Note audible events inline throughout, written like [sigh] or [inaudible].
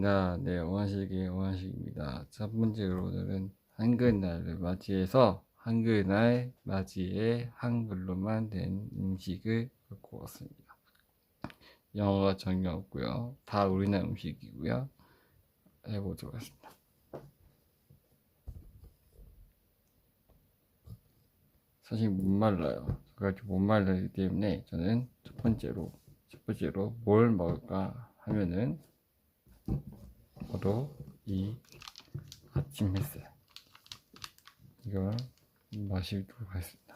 반갑습니다 네 원식의 원식입니다. 첫 번째로 오늘은 한글날을 맞이해서 한글날 맞이해 한글로만 된 음식을 갖고 왔습니다. 영어가 전혀 없고요. 다 우리나라 음식이고요. 해보도록 하겠습니다. 사실 못 말라요. 그래가지고 못 말라기 때문에 저는 첫 번째로 첫 번째로 뭘 먹을까 하면은 바로 이 아침 햇살 이걸 마시도록 하겠습니다.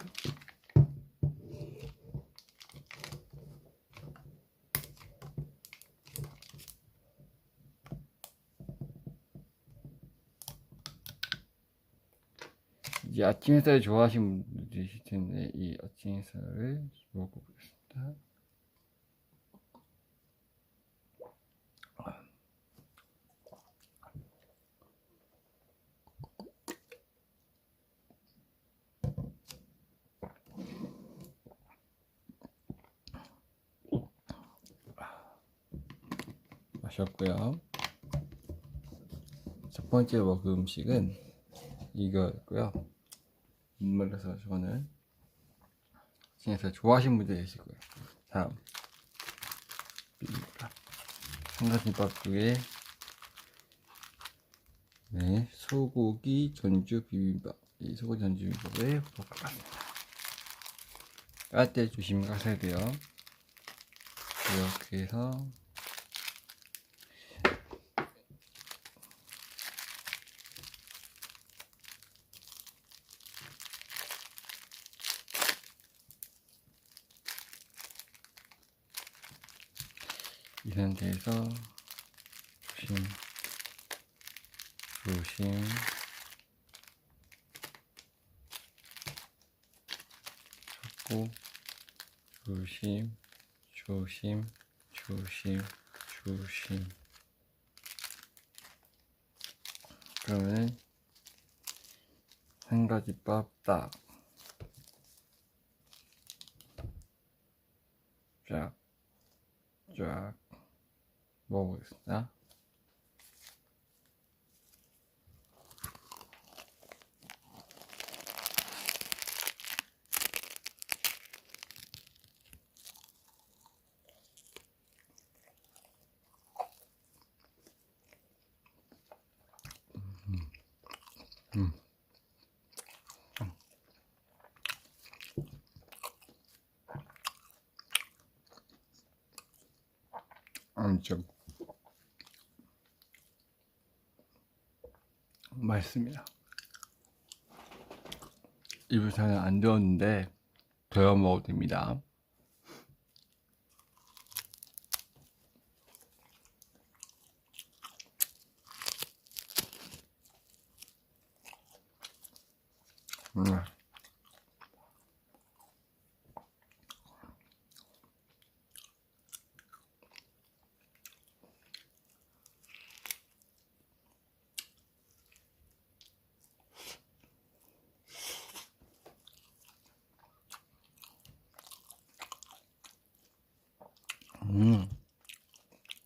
이 아침 햇살 좋아하시는 분들도 계실 텐데 이 아침 햇살을 먹어보겠습니다. 마셨고요. 첫 번째 먹은 음식은 이거였고요. 물에서 저는 진짜 좋아하시는 분들 계실 거예요. 다음. 삼각김밥 위에 네 소고기 전주 비빔밥. 이 소고기 전주 비빔밥을 볶아봤습니다. 깔때 조심히 가셔야 돼요. 이렇게 해서 이 상태에서 조심 조심. 잡고 조심 조심 조심 조심. 그러면 한 가지 밥딱. 쫙, 쫙 먹어보겠습니다. 음, 음. 엄청 맛있습니다. 입을 잘안 되었는데 데워 먹어도 됩니다. 음. 음,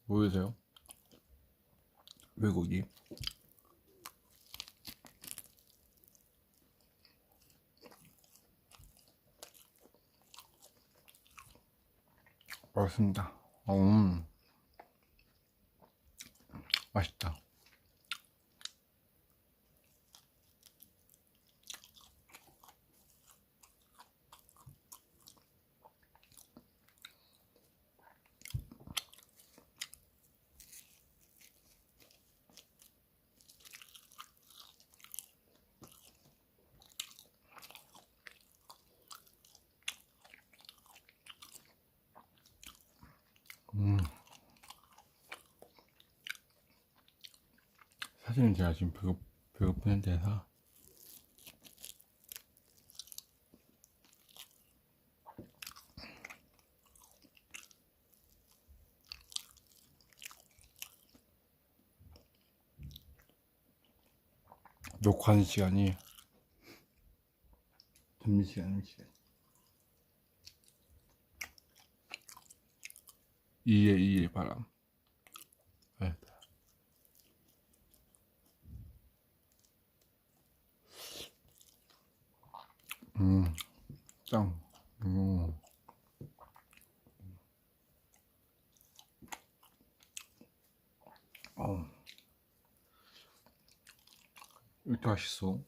보이세요? 외국이 맛있습니다. 음, 맛있다. 음. 사실은 제가 지금 배고, 배고픈 데서 녹화하는 시간이 점심시간 시간 이의 이의 바람. 네. 음, 짱. 음. 어. 이렇게 맛있어.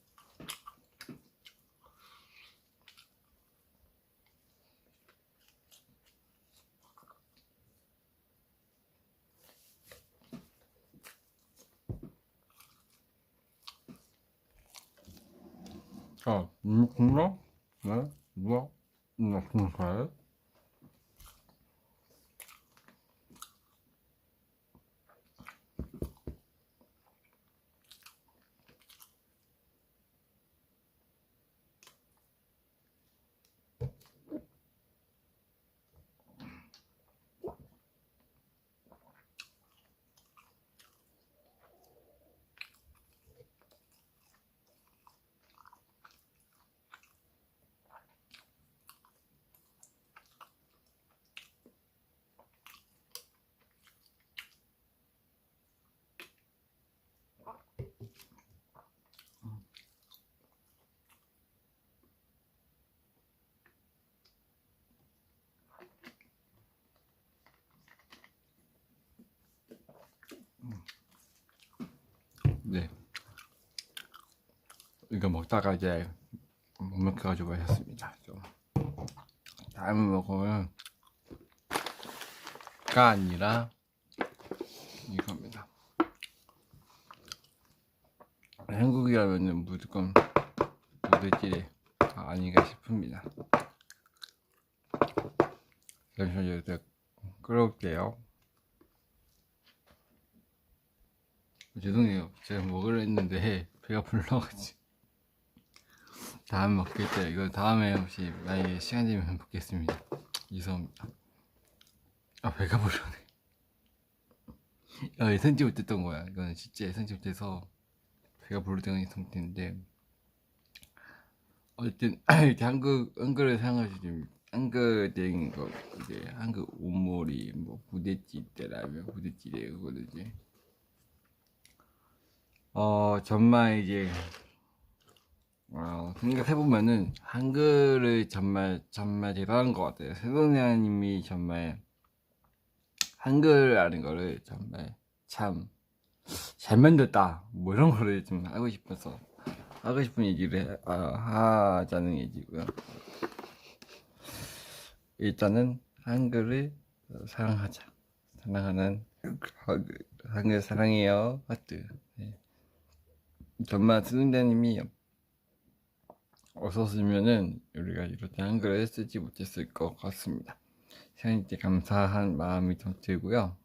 자, 음, 국물? 네, 누가? 나 국물. 네. 이거 먹다가 이제 못 먹혀가지고 하셨습니다. 좀. 다음에 먹으면 가 아니라 이겁니다. 한국이라면 무조건 부대찌개 아닌가 싶습니다. 잠시만요. 제가 끌어올게요. 죄송해요. 제가 먹으려 했는데 배가 불러가지고 다음에 먹겠죠. 이거 다음에 혹시 만약에 시간 되면 먹겠습니다. 이성입니다. 아 배가 불러네. 아 예상치 못했던 거야. 이거는 진짜 예상치 못해서 배가 부를 때가 예상했는데 어쨌든 [clears throat] 이렇게 한국 한글을 사용하시면 한글된 거 이제 한국 온몰이 뭐 부대찌개라면 부대찌개 그거는 이제 어, 정말 이제, 어, 생각해보면은, 한글을 정말, 정말 대단한 것 같아요. 세동야님이 정말, 한글이라는 거를 정말 참, 잘 만들었다. 뭐 이런 거를 좀 하고 싶어서, 하고 싶은 얘기를 해- 아, 하자는 얘기고요. 일단은, 한글을 사랑하자. 사랑하는, 한글, 한글 사랑해요. 하트. 네. 정말 스승자님이 없었으면은 우리가 이렇게 한글을 쓰지 못했을 것 같습니다. 시간님께 감사한 마음이 좀 들고요.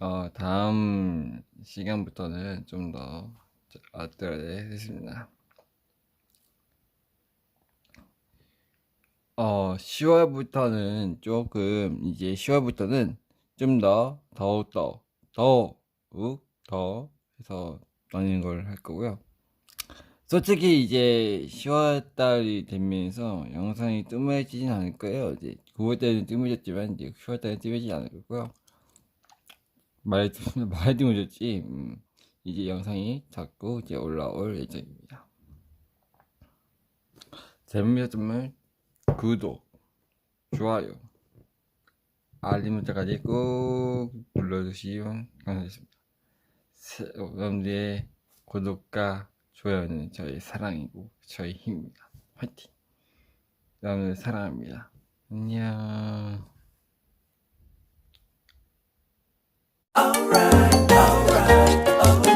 어, 다음 시간부터는 좀 더 아들에 했습니다. 어, 10월부터는 조금, 이제 10월부터는 좀 더, 더욱 더, 더욱 더 해서 많은 걸할 거고요. 솔직히 이제 10월달이 되면서 영상이 뜸해지진 않을 거예요. 이제 9월달은 뜸해졌지만 이제 10월달은 뜸해지지 않을 거고요. 뜸, 말이 뜸해졌지. [laughs] 음, 이제 영상이 자꾸 이제 올라올 예정입니다. 재밌었으면 구독, 좋아요, 알림 문자까지 꼭 눌러주시면 감사하겠습니다. 세- 여러분들의 구독과 좋아요는 저희 사랑이고 저희 힘입니다. 화이팅! 여러분들 사랑합니다. 안녕. alright, alright, alright.